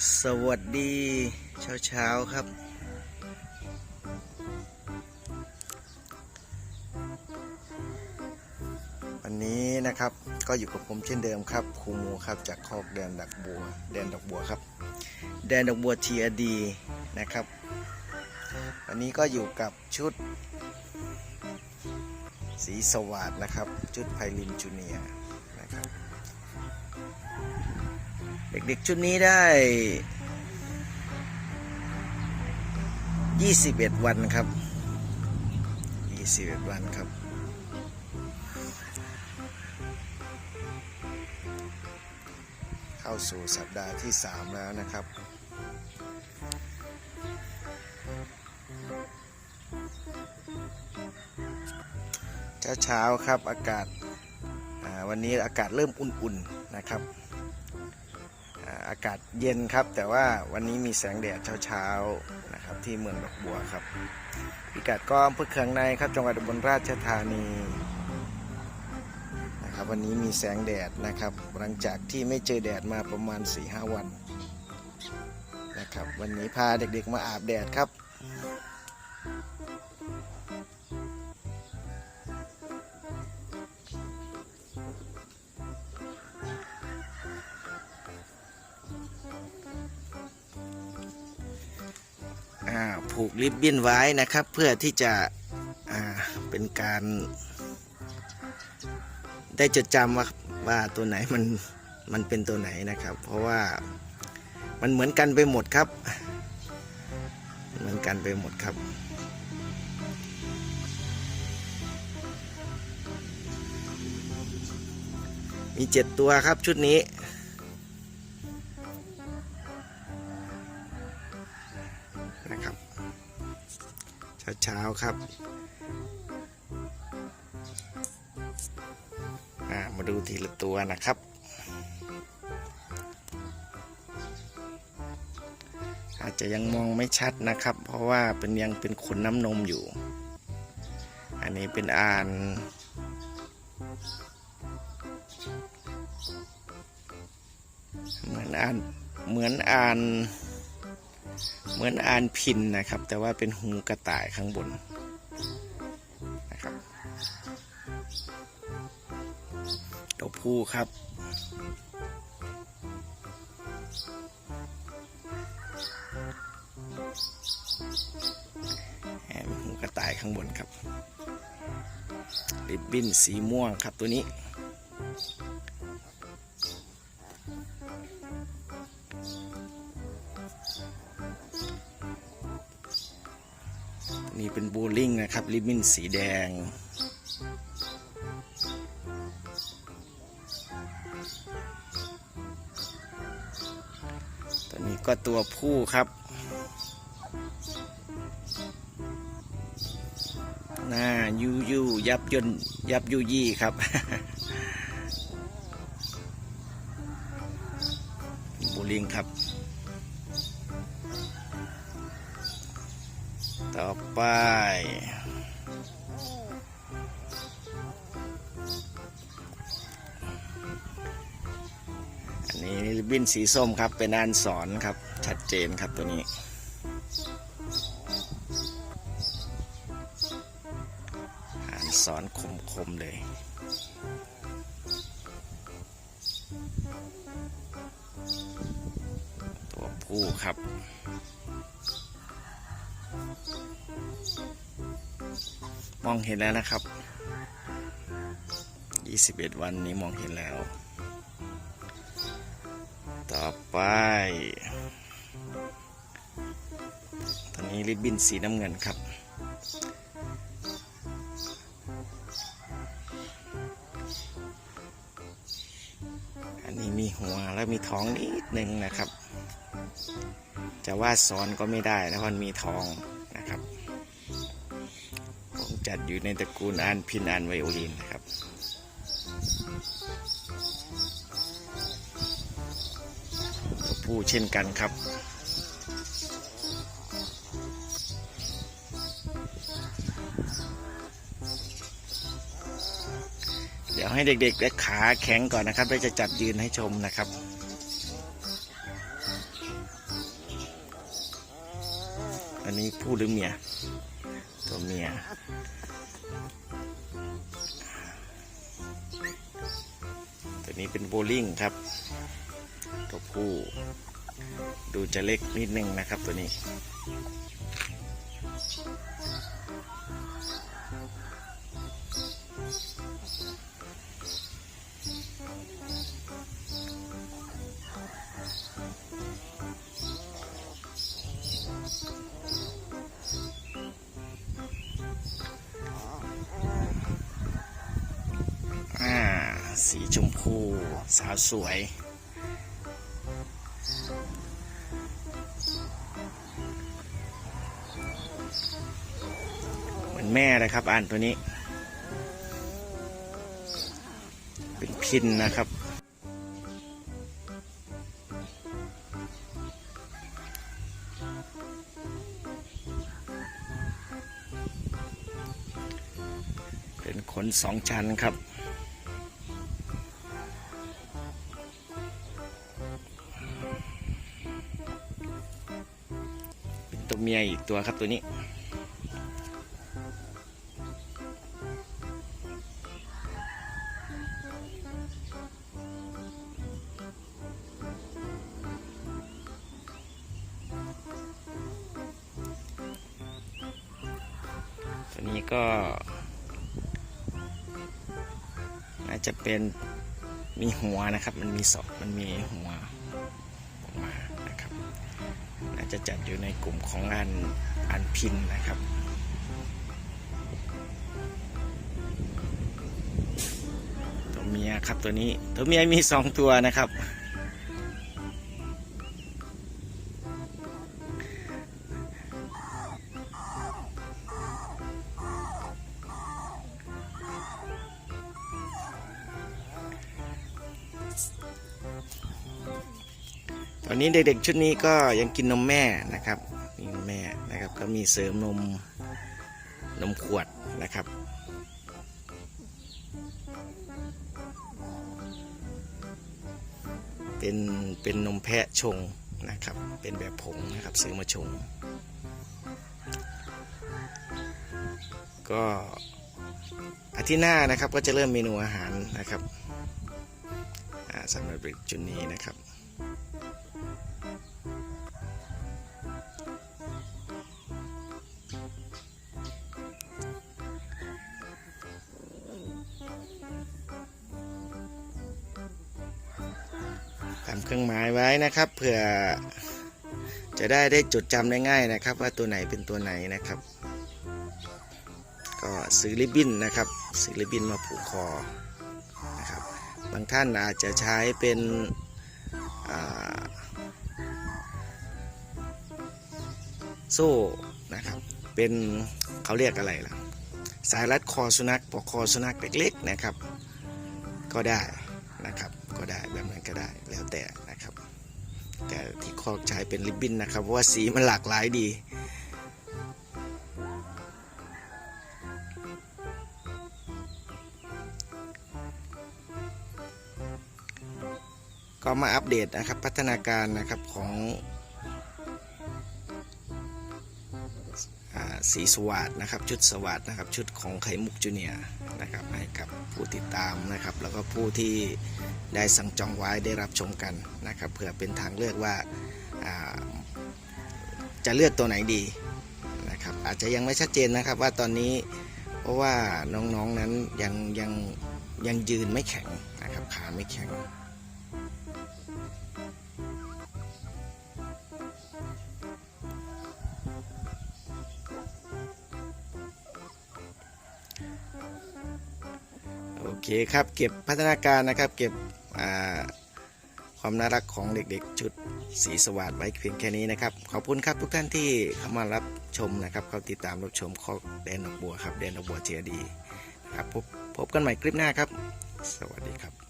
สวัสดีเช้าเช้าๆครับ วันนี้นะครับก็อยู่กับผมเช่นเดิมครับครูมูครับจากคอกแดนดักบัว แดนดอกบัวครับ แดนดอกบัวทีอดีนะครับ วันนี้ก็อยู่กับชุด สีสวัสดนะครับ ชุดไพลินจูเนียนะครับ เด็กๆชุดนี้ได้ 21 วันครับ 21 วันครับ เข้าสู่สัปดาห์ที่ 3 แล้วนะครับเช้าๆครับอากาศอ่าวันนี้อากาศเริ่มอุ่นๆนะครับาอากาศเย็นครับ แต่ว่าวันนี้มีแสงแดดเช้าๆนะครับที่เมืองดอกบัวครับ พิกัดก็อำเภอเคืองในครับจังหวัดอุบลราชธานีนะครับวันนี้มีแสงแดดนะครับหลังจากที่ไม่เจอแดดมาประมาณ4-5วันนะครับวันนี้พาเด็กๆมาอาบแดดครับ ผูกริบบิ้นไว้นะครับ เพื่อที่จะเป็นการได้จดจำว่าว่าตัวไหนมันมันเป็นตัวไหนนะครับ เพราะว่ามันเหมือนกันไปหมดครับ เหมือนกันไปหมดครับมีเจ็ดตัวครับชุดนี้ เช้าครับมาดูทีละตัวนะครับ อาจจะยังมองไม่ชัดนะครับ เพราะว่าเป็นยังเป็นขนน้ำนมอยู่ อันนี้เป็นอ่านเหมือนอ่านเหมือนอ่าน เหมือนอ่านพินนะครับ แต่ว่าเป็นหูกระต่ายข้างบนนะครับตัวผู้ครับแอมหูกระต่ายข้างบนครับริบบิ้นสีม่วงครับตัวนี้ ริบบิ้นสีแดง ตัวนี้ก็ตัวผู้ครับ หน้ายูยูยับยนยับยูยี่ครับ บูลิงครับต่อไป อันนี้ริบบิ้นสีส้มครับ เป็นอันสอนครับ ชัดเจนครับตัวนี้อ่านสอนคมๆเลยตัวผู้ครับมองเห็นแล้วนะครับ 21 วันนี้มองเห็นแล้ว ต่อไป ตอนนี้ริบบิ้นสีน้ำเงินครับ อันนี้มีหัวและมีท้องนิดนึงนะครับ จะว่าซ้อนก็ไม่ได้นะมันมีท้องนะครับ ผมจัดอยู่ในตระกูลอานพินอานไวโอลินนะครับ ผู้เช่นกันครับ เดี๋ยวให้เด็กๆได้ขาแข็งก่อนนะครับแล้วจะจับยืนให้ชมนะครับอันนี้ผู้หรือเมียตัวเมียตัวนี้เป็นโบลิ่งครับ ตัวผู้ ดูจะเล็กนิดนึงนะครับตัวนี้ อ่า สีชมพู สาวสวย แม่เลยครับ อ่านตัวนี้ เป็นพินนะครับ เป็นขนสองชั้นครับเป็นตัวเมียอีกตัวครับตัวนี้ นี้ก็น่าจจะเป็นมีหัวนะครับ มันมีศอกมันมีหัวออกมานะครับน่าจะจัดอยู่ในกลุ่มของอันอันพินนะครับตัวเมียครับตัวนี้ตัวเมียมีสองตัวนะครับ ตอนนี้เด็กๆชุดนี้ก็ยังกินนมแม่นะครับมีนมแม่นะครับก็มีเสริมนมนมขวดนะครับ เป็นเป็นนมแพะชงนะครับ เป็นแบบผงนะครับซื้อมาชง ก็อาทิตย์หน้านะครับก็จะเริ่มเมนูอาหารนะครับอ่าสำหรับเด็กจุดนี้นะครับ ทำเครื่องหมายไว้นะครับเผื่อจะได้ได้จดจำได้ง่ายนะครับ ว่าตัวไหนเป็นตัวไหนนะครับ ก็ซื้อริบบิ้นนะครับ ซื้อริบบิ้นมาผูกคอนะครับบางท่านอาจจะใช้เป็นโซ่นะครับ เป็นเขาเรียกอะไรล่ะ สายรัดคอสุนัขปอกคอสุนัขเล็กๆนะครับ ก็ได้นะครับ ก็ได้แบบนั้นก็ได้แล้วแต่นะครับ แต่ที่คอกใช้เป็นริบบิ้นนะครับเพราะว่าสีมันหลากหลายดีก็มาอัปเดตนะครับพัฒนาการนะครับของ สีสวัสดนะครับ ชุดสวัสดนะครับ ชุดของไข่มุกจูเนียนะครับ ให้กับผู้ติดตามนะครับ แล้วก็ผู้ที่ได้สั่งจองไว้ได้รับชมกันนะครับ เพื่อเป็นทางเลือกว่าอ่าจะเลือกตัวไหนดีนะครับ อาจจะยังไม่ชัดเจนนะครับว่าตอนนี้เพราะว่าน้องๆนั้นยังยังยังยืนไม่แข็งนะครับขาไม่แข็ง เคครับ เก็บพัฒนาการนะครับ เก็บความน่ารักของเด็กๆ ชุดสีสวัสดไว้เพียงแค่นี้นะครับ ขอบคุณครับทุกท่านที่เข้ามารับชมนะครับ เข้าติดตามรับชมข้อแดนดอกบัวครับแดนดอกบัวเจียดีครับพบพบกันใหม่คลิปหน้าครับ สวัสดีครับ